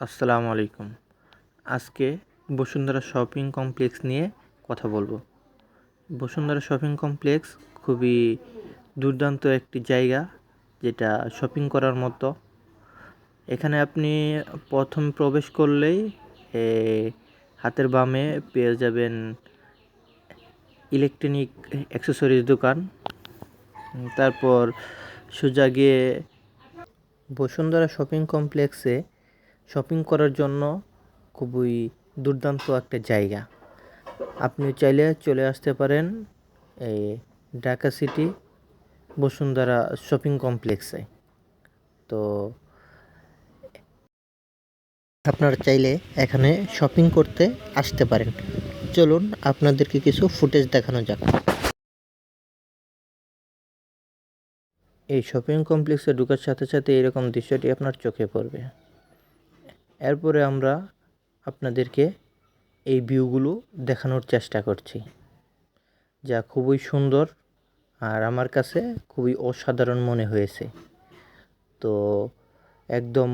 আসসালামু আলাইকুম। আজকে বসুন্ধরা শপিং কমপ্লেক্স নিয়ে কথা বলব। বসুন্ধরা শপিং কমপ্লেক্স খুবই দুর্দান্ত একটি জায়গা, যেটা শপিং করার মতো। এখানে আপনি প্রথম প্রবেশ করলেই হাতের বামে পেয়ে যাবেন ইলেকট্রনিক অ্যাক্সেসরিজ দোকান। তারপর সোজা গিয়ে বসুন্ধরা শপিং কমপ্লেক্সে শপিং করার জন্য খুবই দুর্দান্ত একটা জায়গা। আপনি চাইলে চলে আসতে পারেন এই ঢাকা সিটি বসুন্ধরা শপিং কমপ্লেক্সে। তো আপনারা চাইলে এখানে শপিং করতে আসতে পারেন। চলুন আপনাদেরকে কিছু ফুটেজ দেখানো যাক। এই শপিং কমপ্লেক্সে ঢোকার সাথে সাথে এরকম দৃশ্যটি আপনার চোখে পড়বে। এরপরে আমরা আপনাদেরকে এই ভিউগুলো দেখানোর চেষ্টা করছি, যা খুবই সুন্দর আর আমার কাছে খুবই অসাধারণ মনে হয়েছে। তো একদম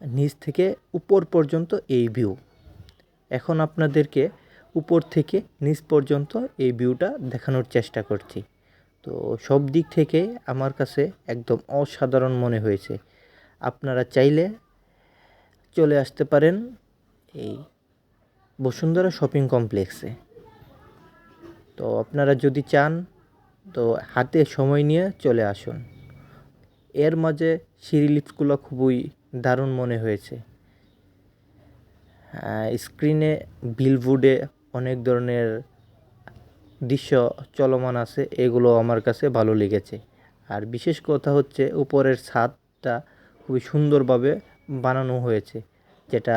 নিচ থেকে উপর পর্যন্ত এই ভিউ। এখন আপনাদেরকে উপর থেকে নিচ পর্যন্ত এই ভিউটা দেখানোর চেষ্টা করছি। তো সব দিক থেকে আমার কাছে একদম অসাধারণ মনে হয়েছে। আপনারা চাইলে চলে আসতে পারেন এই বসুন্ধরা শপিং কমপ্লেক্সে। তো আপনারা যদি চান, তো হাতে সময় নিয়ে চলে আসুন। এর মাঝে সিঁড়ি লিফটগুলো খুবই দারুণ মনে হয়েছে। স্ক্রিনে বিলবোর্ডে অনেক ধরনের দৃশ্য চলমান আছে, এগুলো আমার কাছে ভালো লেগেছে। আর বিশেষ কথা হচ্ছে, উপরের ছাদটা খুবই সুন্দরভাবে বানানো হয়েছে যেটা